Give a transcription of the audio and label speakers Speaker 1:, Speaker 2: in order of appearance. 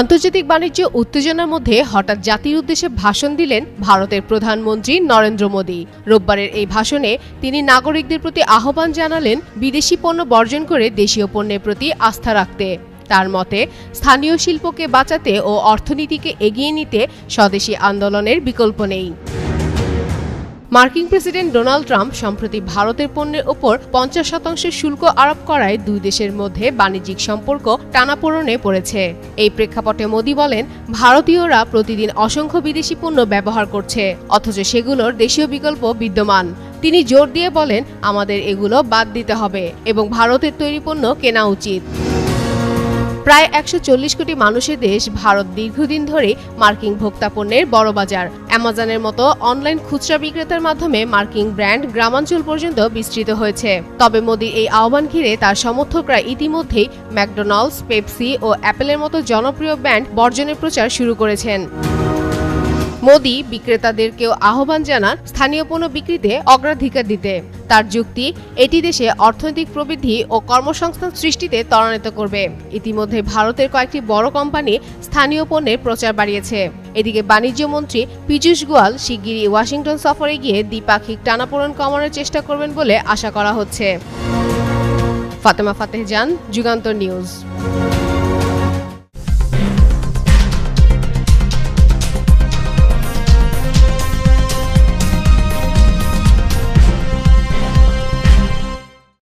Speaker 1: আন্তর্জাতিক বাণিজ্য উত্তেজনার মধ্যে হঠাৎ জাতির উদ্দেশ্যে ভাষণ দিলেন ভারতের প্রধানমন্ত্রী নরেন্দ্র মোদী। রোববারের এই ভাষণে তিনি নাগরিকদের প্রতি আহ্বান জানালেন বিদেশি পণ্য বর্জন করে দেশীয় পণ্যের প্রতি আস্থা রাখতে। তার মতে, স্থানীয় শিল্পকে বাঁচাতে ও অর্থনীতিকে এগিয়ে নিতে স্বদেশী আন্দোলনের বিকল্প নেই। মার্কিন প্রেসিডেন্ট ডোনাল্ড ট্রাম্প সম্প্রতি ভারতের পণ্যের ওপর পঞ্চাশ শতাংশ শুল্ক আরোপ করায় দুই দেশের মধ্যে বাণিজ্যিক সম্পর্ক টানাপোড়নে পড়েছে। এই প্রেক্ষাপটে মোদি বলেন, ভারতীয়রা প্রতিদিন অসংখ্য বিদেশি পণ্য ব্যবহার করছে, অথচ সেগুলোর দেশীয় বিকল্প বিদ্যমান। তিনি জোর দিয়ে বলেন, আমাদের এগুলো বাদ দিতে হবে এবং ভারতের তৈরি পণ্য কেনা উচিত। প্রায় একশো চল্লিশ কোটি মানুষের দেশ ভারত দীর্ঘদিন ধরে মার্কিন ভোক্তা পণ্যের বড় বাজার। অ্যামাজনের মতো অনলাইন খুচরা বিক্রেতার মাধ্যমে মার্কিন ব্র্যান্ড গ্রামাঞ্চল পর্যন্ত বিস্তৃত হয়েছে। তবে মোদির এই আহ্বান ঘিরে তার সমর্থকরা ইতিমধ্যেই ম্যাকডোনাল্ডস, পেপসি ও অ্যাপেলের মতো জনপ্রিয় ব্র্যান্ড বর্জনের প্রচার শুরু করেছেন। মোদি বিক্রেতাদেরকেও আহ্বান জানান স্থানীয় পণ্য বিক্রিতে অগ্রাধিকার দিতে। তার যুক্তি, এটি দেশে অর্থনৈতিক প্রবৃদ্ধি ও কর্মসংস্থান সৃষ্টিতে ত্বরান্বিত করবে। ইতিমধ্যে ভারতের কয়েকটি বড় কোম্পানি স্থানীয় পণ্যের প্রচার বাড়িয়েছে। এদিকে বাণিজ্য মন্ত্রী পীযূষ গোয়াল শিগগিরই ওয়াশিংটন সফরে গিয়ে দ্বিপাক্ষিক টানাপোড়েন কমানোর চেষ্টা করবেন বলে আশা করা হচ্ছে। ফাতেমা ফাতেহ জান, যুগান্তর নিউজ।